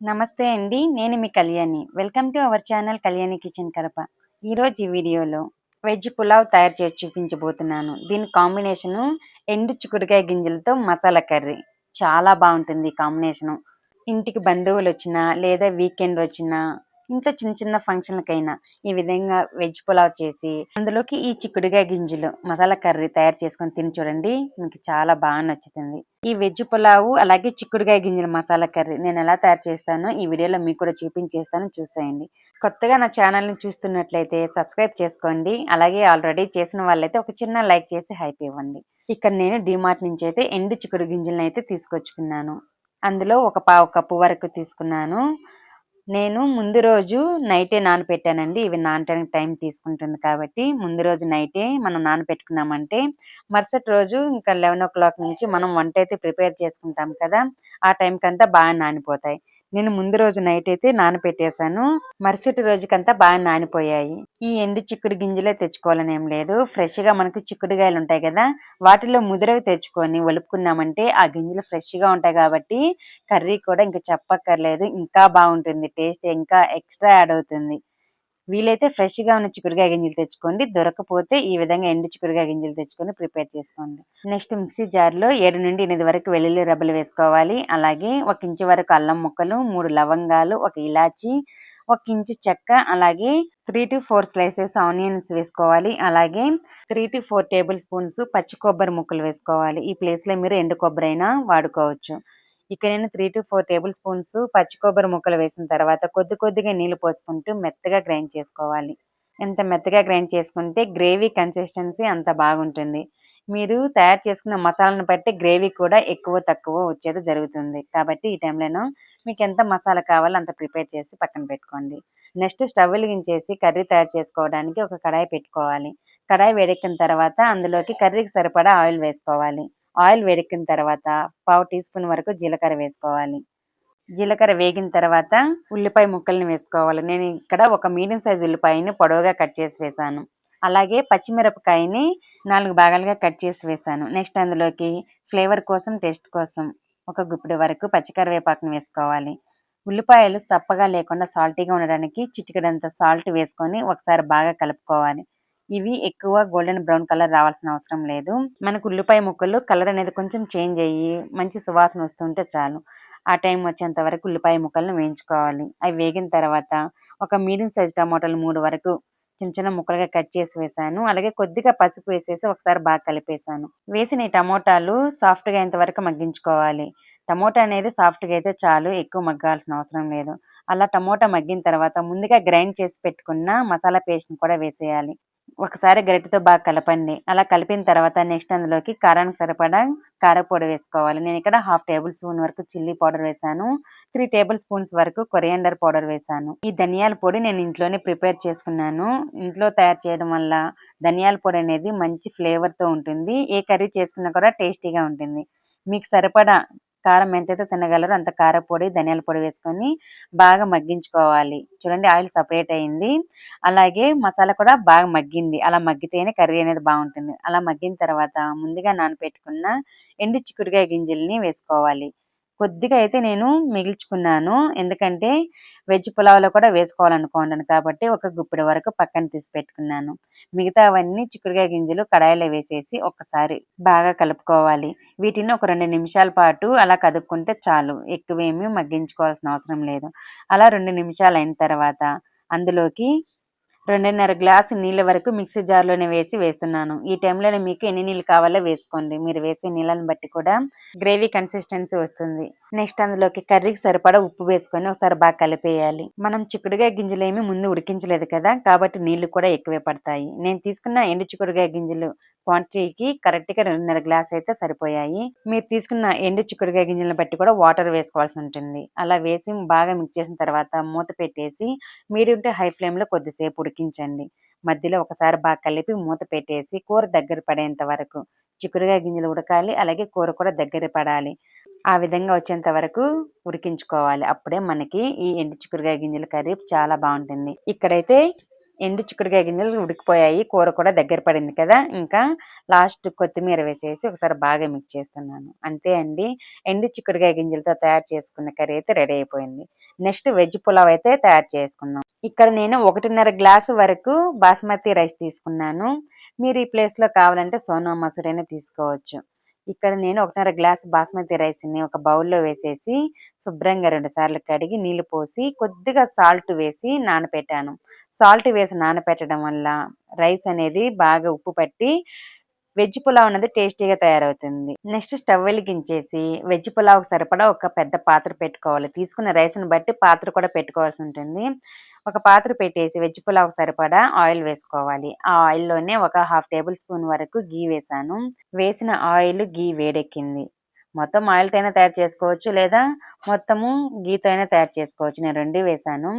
నమస్తే అండి నేను మీ Kalyani. Welcome to our channel Kalyani kitchen Kadapa. ఈరోజు ఈ వీడియోలో వెజ్ పులావ్ తయారు చేసి చూపించబోతున్నాను. దీని కాంబినేషను ఎండు చిక్కుడుకాయ గింజలతో మసాలా కర్రీ. చాలా బాగుంటుంది కాంబినేషను. ఇంటికి బంధువులు వచ్చినా లేదా వీకెండ్ వచ్చినా ఇంట్లో చిన్న చిన్న ఫంక్షన్లకైనా ఈ విధంగా వెజ్ పులావ్ చేసి అందులోకి ఈ చిక్కుడుకాయ గింజలు మసాలా కర్రీ తయారు చేసుకొని తిని చూడండి. మీకు చాలా బాగా నచ్చుతుంది. ఈ వెజ్ పులావు అలాగే చిక్కుడుకాయ గింజల మసాలా కర్రీ నేను ఎలా తయారు చేస్తానో ఈ వీడియోలో మీకు కూడా చూపించేస్తాను చూసేయండి. కొత్తగా నా ఛానల్ని చూస్తున్నట్లయితే సబ్స్క్రైబ్ చేసుకోండి. అలాగే ఆల్రెడీ చేసిన వాళ్ళైతే ఒక చిన్న లైక్ చేసి హైప్ ఇవ్వండి. ఇక్కడ నేను డిమార్ట్ నుంచి అయితే ఎండు చిక్కుడు గింజలను అయితే తీసుకొచ్చుకున్నాను. అందులో ఒక పావు కప్పు వరకు తీసుకున్నాను. నేను ముందు రోజు నైటే నానపెట్టానండి. ఇవి నానటానికి టైం తీసుకుంటుంది కాబట్టి ముందు రోజు నైటే మనం నానపెట్టుకున్నామంటే మరుసటి రోజు ఇంకా లెవెన్ ఓ క్లాక్ నుంచి మనం వంట అయితే ప్రిపేర్ చేసుకుంటాం కదా ఆ టైంకి అంతా బాగా నానిపోతాయి. నేను ముందు రోజు నైట్ అయితే నానపెట్టేశాను. మరుసటి రోజుకంతా బాగా నానిపోయాయి. ఈ ఎండు చిక్కుడు గింజలే తెచ్చుకోవాలని ఏం లేదు. ఫ్రెష్గా మనకు చిక్కుడుగాయలు ఉంటాయి కదా వాటిలో ముదిరవి తెచ్చుకొని ఒలుపుకున్నామంటే ఆ గింజలు ఫ్రెష్గా ఉంటాయి కాబట్టి కర్రీ కూడా ఇంకా చెప్పక్కర్లేదు. ఇంకా బాగుంటుంది టేస్ట్ ఇంకా ఎక్స్ట్రా యాడ్ అవుతుంది. వీలైతే ఫ్రెష్గా ఉన్న చిక్కుడుకాయ గింజలు తెచ్చుకోండి. దొరకపోతే ఈ విధంగా ఎండు చిక్కుడుకాయ గింజలు తెచ్చుకొని ప్రిపేర్ చేసుకోండి. నెక్స్ట్ మిక్సీ జార్లో ఏడు నుండి ఎనిమిది వరకు వెల్లుల్లి రబ్బలు వేసుకోవాలి. అలాగే ఒక ఇంచు వరకు అల్లం ముక్కలు మూడు లవంగాలు ఒక ఇలాచి ఒక ఇంచు చెక్క అలాగే three to four slices onions వేసుకోవాలి. అలాగే three to four tablespoons పచ్చి కొబ్బరి ముక్కలు వేసుకోవాలి. ఈ ప్లేస్లో మీరు ఎండు కొబ్బరి అయినా వాడుకోవచ్చు. ఇక్కడ నేను three to four tablespoons పచ్చి కొబ్బరి ముక్కలు వేసిన తర్వాత కొద్ది కొద్దిగా నీళ్ళు పోసుకుంటూ మెత్తగా గ్రైండ్ చేసుకోవాలి. ఎంత మెత్తగా గ్రైండ్ చేసుకుంటే గ్రేవీ కన్సిస్టెన్సీ అంత బాగుంటుంది. మీరు తయారు చేసుకున్న మసాలాను బట్టి గ్రేవీ కూడా ఎక్కువ తక్కువ వచ్చేది జరుగుతుంది. కాబట్టి ఈ టైంలోనూ మీకు ఎంత మసాలా కావాలో అంత ప్రిపేర్ చేసి పక్కన పెట్టుకోండి. నెక్స్ట్ స్టవ్ వెలిగించేసి కర్రీ తయారు చేసుకోవడానికి ఒక కడాయి పెట్టుకోవాలి. కడాయి వేడెక్కిన తర్వాత అందులోకి కర్రీకి సరిపడా ఆయిల్ వేసుకోవాలి. ఆయిల్ వేడెక్కిన తర్వాత పావు టీ స్పూన్ వరకు జీలకర్ర వేసుకోవాలి. జీలకర్ర వేగిన తర్వాత ఉల్లిపాయ ముక్కల్ని వేసుకోవాలి. నేను ఇక్కడ ఒక మీడియం సైజ్ ఉల్లిపాయని పొడవుగా కట్ చేసి వేసాను. అలాగే పచ్చిమిరపకాయని నాలుగు భాగాలుగా కట్ చేసి వేసాను. నెక్స్ట్ అందులోకి ఫ్లేవర్ కోసం టేస్ట్ కోసం ఒక గుప్పిడి వరకు పచ్చికరివేపాకును వేసుకోవాలి. ఉల్లిపాయలు చప్పగా లేకుండా సాల్టీగా ఉండడానికి చిటికడంత సాల్ట్ వేసుకొని ఒకసారి బాగా కలుపుకోవాలి. ఇవి ఎక్కువ గోల్డెన్ బ్రౌన్ కలర్ రావాల్సిన అవసరం లేదు. మనకు ఉల్లిపాయ ముక్కలు కలర్ అనేది కొంచెం చేంజ్ అయ్యి మంచి సువాసన వస్తుంటే చాలు. ఆ టైం వచ్చేంత వరకు ఉల్లిపాయ ముక్కలను వేయించుకోవాలి. అవి వేగిన తర్వాత ఒక మీడియం సైజ్ టమాటాలు మూడు వరకు చిన్న చిన్న ముక్కలుగా కట్ చేసి వేసాను. అలాగే కొద్దిగా పసుపు వేసేసి ఒకసారి బాగా కలిపేసాను. వేసిన ఈ టమోటాలు సాఫ్ట్గా అయ్యేంత మగ్గించుకోవాలి. టమోటా అనేది సాఫ్ట్గా అయితే చాలు ఎక్కువ మగ్గాల్సిన అవసరం లేదు. అలా టమోటా మగ్గిన తర్వాత ముందుగా గ్రైండ్ చేసి పెట్టుకున్న మసాలా పేస్ట్ని కూడా వేసేయాలి. ఒకసారి గరిటెతో బాగా కలపండి. అలా కలిపిన తర్వాత నెక్స్ట్ అందులోకి కారానికి సరిపడా కారపొడి వేసుకోవాలి. నేను ఇక్కడ హాఫ్ టేబుల్ స్పూన్ వరకు చిల్లీ పౌడర్ వేసాను. త్రీ టేబుల్ స్పూన్స్ వరకు కొరియాండర్ పౌడర్ వేశాను ఈ ధనియాల పొడి నేను ఇంట్లోనే ప్రిపేర్ చేసుకున్నాను. ఇంట్లో తయారు చేయడం వల్ల ధనియాల పొడి అనేది మంచి ఫ్లేవర్తో ఉంటుంది. ఏ కర్రీ చేసుకున్నా కూడా టేస్టీగా ఉంటుంది. మీకు సరిపడా కారం ఎంతైతే తినగలరో అంత కారపొడి ధనియాల పొడి వేసుకొని బాగా మగ్గించుకోవాలి. చూడండి ఆయిల్ సపరేట్ అయింది. అలాగే మసాలా కూడా బాగా మగ్గింది. అలా మగ్గితేనే కర్రీ అనేది బాగుంటుంది. అలా మగ్గిన తర్వాత ముందుగా నానపెట్టుకున్న ఎండు చిక్కుడుకాయ గింజల్ని వేసుకోవాలి. కొద్దిగా అయితే నేను మిగిల్చుకున్నాను. ఎందుకంటే వెజ్ పులావ్లో కూడా వేసుకోవాలనుకుంటాను కాబట్టి ఒక గుప్పిడి వరకు పక్కన తీసి పెట్టుకున్నాను. మిగతా అవన్నీ చిక్కుడుకాయ గింజలు కడాయిలో వేసేసి ఒకసారి బాగా కలుపుకోవాలి. వీటిని ఒక రెండు నిమిషాల పాటు అలా కదుపుకుంటే చాలు. ఎక్కువేమీ మగ్గించుకోవాల్సిన అవసరం లేదు. అలా రెండు నిమిషాలు అయిన తర్వాత అందులోకి రెండున్నర గ్లాసు నీళ్ళ వరకు మిక్సీ జార్లోనే వేసి వేస్తున్నాను. ఈ టైంలోనే మీకు ఎన్ని నీళ్ళు కావాలో వేసుకోండి. మీరు వేసే నీళ్ళని బట్టి కూడా గ్రేవీ కన్సిస్టెన్సీ వస్తుంది. నెక్స్ట్ అందులోకి కర్రీకి సరిపడా ఉప్పు వేసుకొని ఒకసారి బాగా కలిపేయాలి. మనం చిక్కుడుగాయ గింజలు ఏమి ముందు ఉడికించలేదు కదా కాబట్టి నీళ్ళు కూడా ఎక్కువే పడతాయి. నేను తీసుకున్న ఎండు చిక్కుడుగాయ గింజలు క్వాంటిటీకి కరెక్ట్గా రెండున్నర గ్లాస్ అయితే సరిపోయాయి. మీరు తీసుకున్న ఎండు చిక్కుడుకాయ గింజలను బట్టి కూడా వాటర్ వేసుకోవాల్సి ఉంటుంది. అలా వేసి బాగా మిక్స్ చేసిన తర్వాత మూత పెట్టేసి మీడియం టు హై ఫ్లేమ్లో కొద్దిసేపు ఉడికించండి. మధ్యలో ఒకసారి బాగా కలిపి మూత పెట్టేసి కూర దగ్గర పడేంత వరకు చిక్కుడుకాయ గింజలు ఉడకాలి అలాగే కూర కూడా దగ్గర పడాలి. ఆ విధంగా వచ్చేంత వరకు ఉడికించుకోవాలి. అప్పుడే మనకి ఈ ఎండు చిక్కుడుకాయ గింజల కర్రీ చాలా బాగుంటుంది. ఇక్కడైతే ఎండు చిక్కుడుకాయ గింజలు ఉడికిపోయాయి కూర కూడా దగ్గర పడింది కదా. ఇంకా లాస్ట్ కొత్తిమీర వేసేసి ఒకసారి బాగా మిక్స్ చేస్తున్నాను. అంతే అండి. ఎండు చిక్కుడుకాయ గింజలతో తయారు చేసుకున్న కర్రీ అయితే రెడీ అయిపోయింది. నెక్స్ట్ వెజ్ పులావ్ అయితే తయారు చేసుకుందాం. ఇక్కడ నేను ఒకటిన్నర గ్లాసు వరకు బాస్మతి రైస్ తీసుకున్నాను. మీరు ఈ ప్లేస్లో కావాలంటే సోనా మసూరి అయినా తీసుకోవచ్చు. ఇక్కడ నేను ఒకటిన్నర గ్లాస్ బాస్మతి రైస్ని ఒక బౌల్లో వేసేసి శుభ్రంగా రెండు సార్లు కడిగి నీళ్ళు పోసి కొద్దిగా సాల్ట్ వేసి నానపెట్టాను. సాల్ట్ వేసి నానపెట్టడం వల్ల రైస్ అనేది బాగా ఉప్పు పట్టి వెజ్ పులావ్ అనేది టేస్టీగా తయారవుతుంది. నెక్స్ట్ స్టవ్ వెలిగించేసి వెజ్ పులావ్కి సరిపడా ఒక పెద్ద పాత్ర పెట్టుకోవాలి. తీసుకున్న రైస్ని బట్టి పాత్ర కూడా పెట్టుకోవాల్సి ఉంటుంది. ఒక పాత్ర పెట్టేసి వెజ్ పులావ్కి సరిపడా ఆయిల్ వేసుకోవాలి. ఆ ఆయిల్లోనే ఒక హాఫ్ టేబుల్ స్పూన్ వరకు గీ వేసాను. వేసిన ఆయిల్ గీ వేడెక్కింది. మొత్తం ఆయిల్తో అయినా తయారు చేసుకోవచ్చు లేదా మొత్తము గీతో అయినా తయారు చేసుకోవచ్చు. నేను రెండు వేసాను.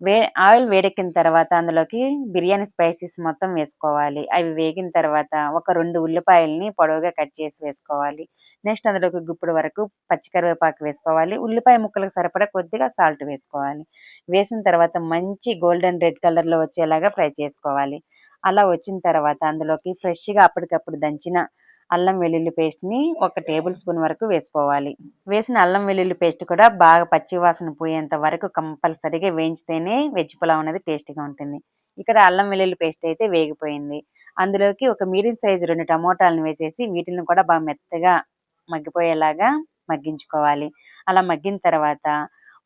వే ఆయిల్ వేడెక్కిన తర్వాత అందులోకి బిర్యానీ స్పైసెస్ మొత్తం వేసుకోవాలి. అవి వేగిన తర్వాత ఒక రెండు ఉల్లిపాయల్ని పొడవుగా కట్ చేసి వేసుకోవాలి. నెక్స్ట్ అందులోకి గుప్పుడు వరకు పచ్చికరివేపాకు వేసుకోవాలి. ఉల్లిపాయ ముక్కలకు సరిపడా కొద్దిగా సాల్ట్ వేసుకోవాలి. వేసిన తర్వాత మంచి గోల్డెన్ రెడ్ కలర్లో వచ్చేలాగా ఫ్రై చేసుకోవాలి. అలా వచ్చిన తర్వాత అందులోకి ఫ్రెష్గా అప్పటికప్పుడు దంచిన అల్లం వెల్లుల్లి పేస్ట్ని ఒక టేబుల్ స్పూన్ వరకు వేసుకోవాలి. వేసిన అల్లం వెల్లుల్లి పేస్ట్ కూడా బాగా పచ్చి వాసన పోయేంత వరకు కంపల్సరీగా వేయించితేనే వెజ్ పులావ్ అనేది టేస్టీగా ఉంటుంది. ఇక్కడ అల్లం వెల్లుల్లి పేస్ట్ అయితే వేగిపోయింది. అందులోకి ఒక మీడియం సైజు రెండు టమోటాలను వేసేసి వీటిని కూడా బాగా మెత్తగా మగ్గిపోయేలాగా మగ్గించుకోవాలి. అలా మగ్గిన తర్వాత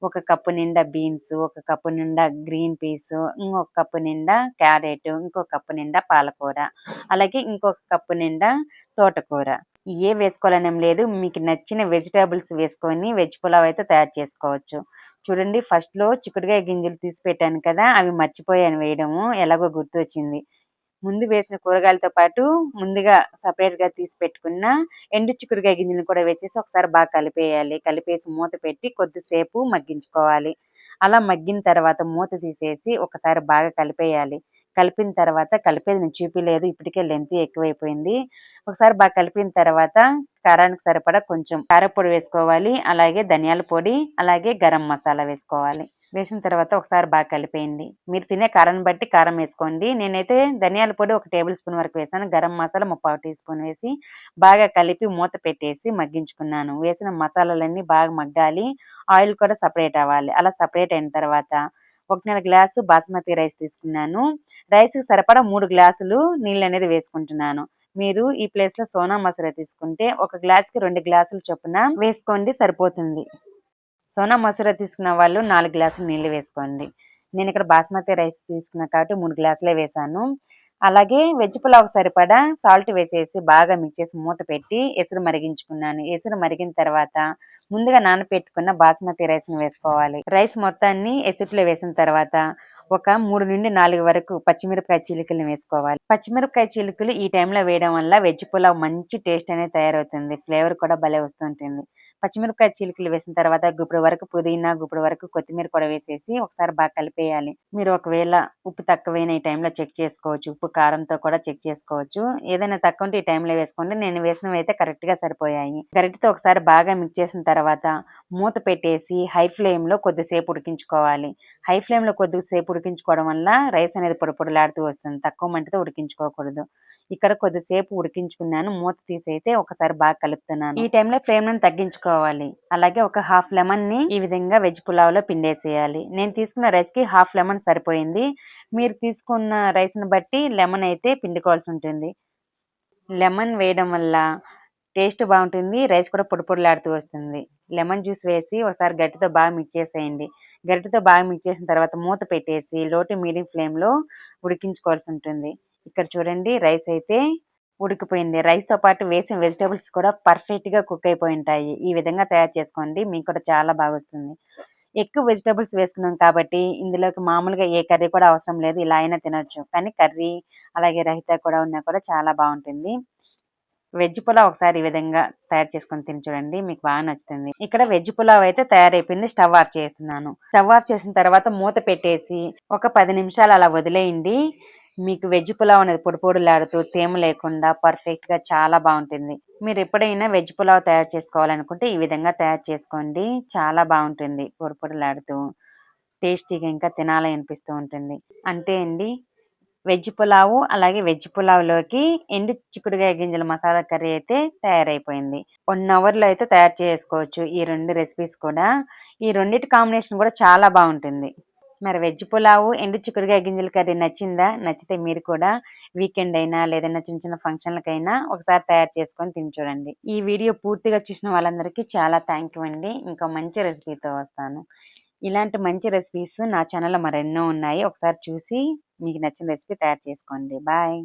ఒక కప్పు నిండా బీన్స్ ఒక కప్పు నిండా గ్రీన్ పీస్ ఇంకొక కప్పు నిండా క్యారెట్ ఇంకొక కప్పు నిండా పాలకూర అలాగే ఇంకొక కప్పు నిండా తోటకూర. ఏ వేసుకోవాలనేం లేదు. మీకు నచ్చిన వెజిటేబుల్స్ వేసుకొని వెజ్ పులావ్ అయితే తయారు చేసుకోవచ్చు. చూడండి ఫస్ట్లో చిక్కుడుకాయ గింజలు తీసి పెట్టాను కదా అవి మర్చిపోయాను వేయడము. ఎలాగో గుర్తొచ్చింది. ముందు వేసిన కూరగాయలతో పాటు ముందుగా సపరేట్గా తీసి పెట్టుకున్న ఎండు చిక్కుడుకాయ గింజలను కూడా వేసేసి ఒకసారి బాగా కలిపేయాలి. కలిపేసి మూత పెట్టి కొద్దిసేపు మగ్గించుకోవాలి. అలా మగ్గిన తర్వాత మూత తీసేసి ఒకసారి బాగా కలిపేయాలి. కలిపిన తర్వాత కలిపేది నేను చూపించలేదు ఇప్పటికే లెంత్ ఎక్కువైపోయింది. ఒకసారి బాగా కలిపిన తర్వాత కారానికి సరిపడా కొంచెం కారపొడి వేసుకోవాలి. అలాగే ధనియాల పొడి అలాగే గరం మసాలా వేసుకోవాలి. వేసిన తర్వాత ఒకసారి బాగా కలిపేయండి. మీరు తినే కారాన్ని బట్టి కారం వేసుకోండి. నేనైతే ధనియాల పొడి ఒక టేబుల్ స్పూన్ వరకు వేసాను. గరం మసాలా ముప్పావు టీ స్పూన్ వేసి బాగా కలిపి మూత పెట్టేసి మగ్గించుకున్నాను. వేసిన మసాలాలన్నీ బాగా మగ్గాలి. ఆయిల్ కూడా సపరేట్ అవ్వాలి. అలా సపరేట్ అయిన తర్వాత ఒకటిన్నర గ్లాసు బాస్మతి రైస్ తీసుకున్నాను. రైస్కి సరిపడా మూడు గ్లాసులు నీళ్ళు అనేది వేసుకుంటున్నాను. మీరు ఈ ప్లేస్లో సోనా మసూర తీసుకుంటే ఒక గ్లాస్కి రెండు గ్లాసులు చొప్పున వేసుకోండి సరిపోతుంది. సోనా మసూర తీసుకున్న వాళ్ళు నాలుగు గ్లాసులు నీళ్ళు వేసుకోండి. నేను ఇక్కడ బాస్మతి రైస్ తీసుకున్నా కాబట్టి మూడు గ్లాసులే వేసాను. అలాగే వెజ్ పులావ్ సరిపడా సాల్ట్ వేసేసి బాగా మిక్స్ చేసి మూత పెట్టి ఎసురు మరిగించుకున్నాను. ఎసురు మరిగిన తర్వాత ముందుగా నానపెట్టుకున్న బాస్మతి రైస్ని వేసుకోవాలి. రైస్ మొత్తాన్ని ఎసుట్లో వేసిన తర్వాత ఒక మూడు నుండి నాలుగు వరకు పచ్చిమిరపకాయ చిలుకలు వేసుకోవాలి. పచ్చిమిరపకాయ చీలికలు ఈ టైంలో వేయడం వల్ల వెజ్ పులావ్ మంచి టేస్ట్ అనేది తయారవుతుంది. ఫ్లేవర్ కూడా భలే వస్తుంటుంది. పచ్చిమిరపకాయ చీలికలు వేసిన తర్వాత గుప్పుడు వరకు పుదీనా గుప్పుడు వరకు కొత్తిమీర కూడా వేసేసి ఒకసారి బాగా కలిపేయాలి. మీరు ఒకవేళ ఉప్పు తక్కువైన ఈ టైంలో చెక్ చేసుకోవచ్చు. ఉప్పు కారంతో కూడా చెక్ చేసుకోవచ్చు. ఏదైనా తక్కువ ఉంటే ఈ టైంలో వేసుకోండి. నేను వేసినవి అయితే కరెక్ట్గా సరిపోయాయి. గరిటతో ఒకసారి బాగా మిక్స్ చేసిన తర్వాత మూత పెట్టేసి హై ఫ్లేమ్లో కొద్దిసేపు ఉడికించుకోవాలి. హై ఫ్లేమ్లో కొద్దిసేపు ఉడికించుకోవడం వల్ల రైస్ అనేది పొడిపొడలాడుతూ వస్తుంది. తక్కువ మంటతో ఉడికించుకోకూడదు. ఇక్కడ కొద్దిసేపు ఉడికించుకున్నాను. మూత తీసి అయితే ఒకసారి బాగా కలుపుతున్నాను. ఈ టైంలో ఫ్లేమ్ను తగ్గించుకోవాలి. అలాగే ఒక హాఫ్ లెమన్ని ఈ విధంగా వెజ్ పులావ్లో పిండేసేయాలి. నేను తీసుకున్న రైస్కి హాఫ్ లెమన్ సరిపోయింది. మీరు తీసుకున్న రైస్ని బట్టి లెమన్ అయితే పిండుకోవాల్సి ఉంటుంది. లెమన్ వేయడం వల్ల టేస్ట్ బాగుంటుంది. రైస్ కూడా పొడిపొడిలాడుతూ వస్తుంది. లెమన్ జ్యూస్ వేసి ఒకసారి గట్టితో బాగా మిక్స్ చేసేయండి. గట్టితో బాగా మిక్స్ చేసిన తర్వాత మూత పెట్టేసి లోటు మీడియం ఫ్లేమ్లో ఉడికించుకోవాల్సి ఉంటుంది. ఇక్కడ చూడండి రైస్ అయితే ఉడికిపోయింది. రైస్తో పాటు వేసిన వెజిటేబుల్స్ కూడా పర్ఫెక్ట్గా కుక్ అయిపోయి ఉంటాయి. ఈ విధంగా తయారు చేసుకోండి మీకు కూడా చాలా బాగా వస్తుంది. ఎక్కువ వెజిటేబుల్స్ వేసుకున్నాం కాబట్టి ఇందులోకి మామూలుగా ఏ కర్రీ కూడా అవసరం లేదు. ఇలా అయినా తినొచ్చు. కానీ కర్రీ అలాగే రహిత కూడా ఉన్నా కూడా చాలా బాగుంటుంది. వెజ్ పులావ్ ఒకసారి ఈ విధంగా తయారు చేసుకొని తిని చూడండి మీకు బాగా నచ్చుతుంది. ఇక్కడ వెజ్ పులావ్ అయితే తయారైపోయింది. స్టవ్ ఆఫ్ చేస్తున్నాను. స్టవ్ ఆఫ్ చేసిన తర్వాత మూత పెట్టేసి ఒక పది నిమిషాలు అలా వదిలేయండి. మీకు వెజ్ పులావ్ అనేది పొడి పొడిలాడుతూ తేమ లేకుండా పర్ఫెక్ట్గా చాలా బాగుంటుంది. మీరు ఎప్పుడైనా వెజ్ పులావ్ తయారు చేసుకోవాలనుకుంటే ఈ విధంగా తయారు చేసుకోండి. చాలా బాగుంటుంది పొడి పొడిలాడుతూ. టేస్టీగా ఇంకా తినాలని అనిపిస్తూ ఉంటుంది. అంతే అండి. వెజ్ పులావు అలాగే వెజ్ పులావ్లోకి ఎండు చిక్కుడుగాయ గింజల మసాలా కర్రీ అయితే తయారైపోయింది. వన్ అవర్లో అయితే తయారు చేసుకోవచ్చు ఈ రెండు రెసిపీస్ కూడా. ఈ రెండింటి కాంబినేషన్ కూడా చాలా బాగుంటుంది. మరి వెజ్ పులావు ఎండు చిక్కుడుగాయ గింజల కర్రీ నచ్చిందా? నచ్చితే మీరు కూడా వీకెండ్ అయినా లేదన్నా చిన్న చిన్న ఫంక్షన్లకైనా ఒకసారి తయారు చేసుకొని తిని చూడండి. ఈ వీడియో పూర్తిగా చూసిన వాళ్ళందరికీ చాలా థ్యాంక్ యూ అండి. ఇంకా మంచి రెసిపీతో వస్తాను. ఇలాంటి మంచి రెసిపీస్ నా ఛానల్లో మరెన్నో ఉన్నాయి. ఒకసారి చూసి మీకు నచ్చిన రెసిపీ తయారు చేసుకోండి. బాయ్.